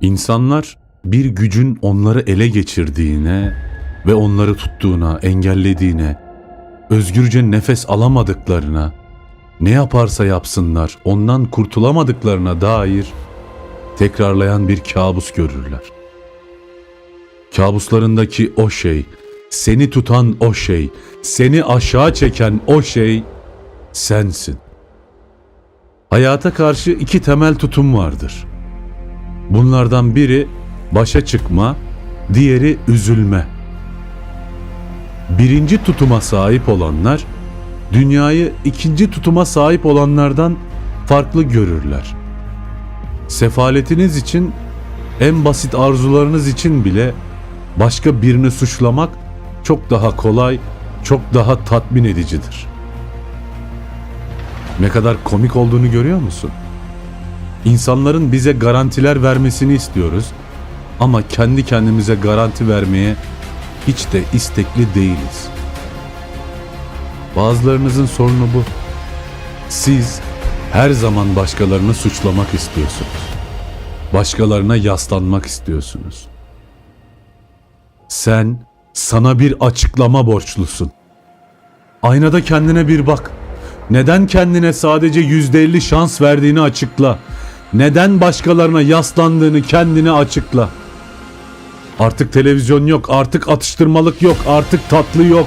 İnsanlar bir gücün onları ele geçirdiğine ve onları tuttuğuna, engellediğine, özgürce nefes alamadıklarına, ne yaparsa yapsınlar ondan kurtulamadıklarına dair tekrarlayan bir kabus görürler. Kabuslarındaki o şey, seni tutan o şey, seni aşağı çeken o şey sensin. Hayata karşı iki temel tutum vardır. Bunlardan biri başa çıkma, diğeri üzülme. Birinci tutuma sahip olanlar, dünyayı ikinci tutuma sahip olanlardan farklı görürler. Sefaletiniz için, en basit arzularınız için bile başka birini suçlamak çok daha kolay, çok daha tatmin edicidir. Ne kadar komik olduğunu görüyor musun? İnsanların bize garantiler vermesini istiyoruz ama kendi kendimize garanti vermeye hiç de istekli değiliz. Bazılarınızın sorunu bu. Siz her zaman başkalarını suçlamak istiyorsunuz. Başkalarına yaslanmak istiyorsunuz. Sen sana bir açıklama borçlusun. Aynada kendine bir bak. Neden kendine sadece yüzde elli şans verdiğini açıkla. Neden başkalarına yaslandığını kendine açıkla. Artık televizyon yok, artık atıştırmalık yok, artık tatlı yok.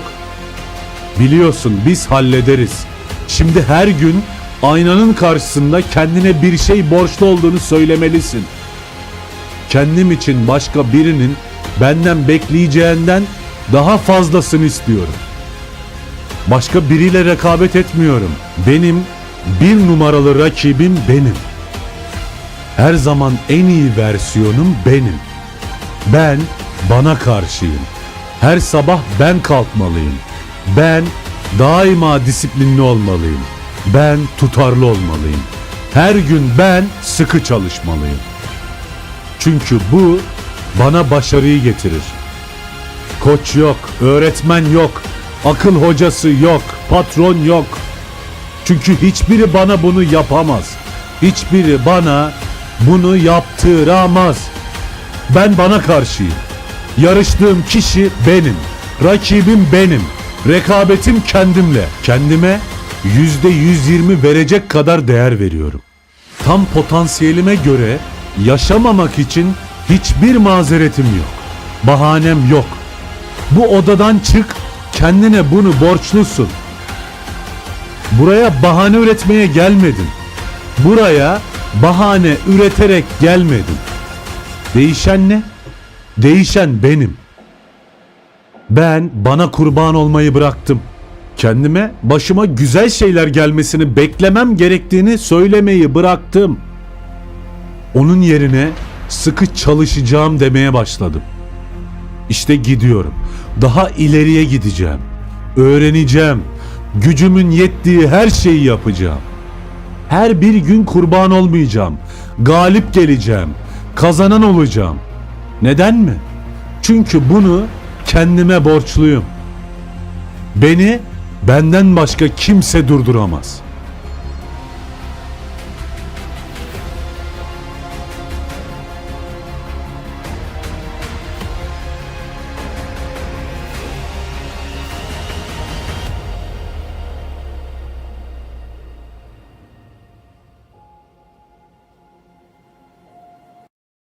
Biliyorsun biz hallederiz. Şimdi her gün aynanın karşısında kendine bir şey borçlu olduğunu söylemelisin. Kendim için başka birinin benden bekleyeceğinden daha fazlasını istiyorum. Başka biriyle rekabet etmiyorum. Benim bir numaralı rakibim benim. Her zaman en iyi versiyonum benim. Ben bana karşıyım. Her sabah ben kalkmalıyım. Ben daima disiplinli olmalıyım. Ben tutarlı olmalıyım. Her gün ben sıkı çalışmalıyım. Çünkü bu bana başarıyı getirir. Koç yok, öğretmen yok, akıl hocası yok, patron yok. Çünkü hiçbiri bana bunu yapamaz. Hiçbiri bana bunu yaptıramaz. Ben bana karşıyım. Yarıştığım kişi benim. Rakibim benim. Rekabetim kendimle. Kendime yüzde 120 verecek kadar değer veriyorum. Tam potansiyelime göre yaşamamak için hiçbir mazeretim yok. Bahanem yok. Bu odadan çık, kendine bunu borçlusun. Buraya bahane üretmeye gelmedin. Buraya bahane üreterek gelmedin. Değişen ne? Değişen benim. Ben bana kurban olmayı bıraktım. Kendime başıma güzel şeyler gelmesini beklemem gerektiğini söylemeyi bıraktım. Onun yerine sıkı çalışacağım demeye başladım. İşte gidiyorum. Daha ileriye gideceğim. Öğreneceğim. Gücümün yettiği her şeyi yapacağım. Her bir gün kurban olmayacağım. Galip geleceğim. Kazanan olacağım. Neden mi? Çünkü bunu kendime borçluyum. Beni benden başka kimse durduramaz.''